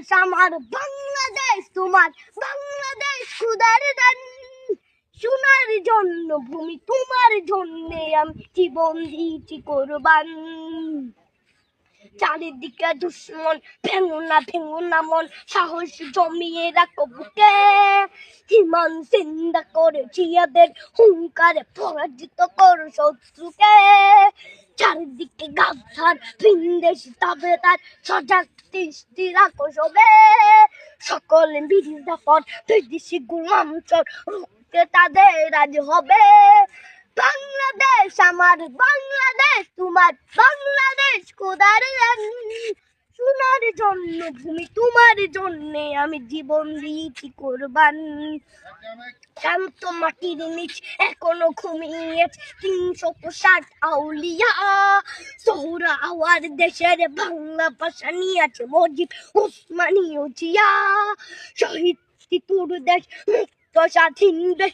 বাংলাদেশ আমার বাংলাদেশ, তোমার বাংলাদেশ খুদার দান। সোনার জন্য ভূমি তোমার জন্য আমি জীবন দিয়েছি কোরবান। চারিদিকে দুশ্মন ভেঙো না ভেঙো না মন, সাহস জমিয়ে রাখো বুকে। হিমান চিন্তা করে জিয়াদের হুঙ্কারে পরাজিত করো শত্রুকে। চারিদিকে গাছার পিন্দে তবে তার সজাগ দৃষ্টি রাখো সবে। সকল বিদ্যাপদ বিদেশি চোর রুখতে তাদের রাজি হবে। বাংলাদেশ আমার, বাংলাদেশ তোমার, বাংলাদেশ কোদার তোমার আমি জীবন শান্ত মাটির নিচ এখনও ঘুমিয়ে তিনশো ষাট আউলিয়া। সৌরা আওয়ার দেশের বাংলা ভাষা নিয়ে আছে মজিব উসমানীয় জিয়া। শহীদ দেশ, মুক্ত স্বাধীন দেশ।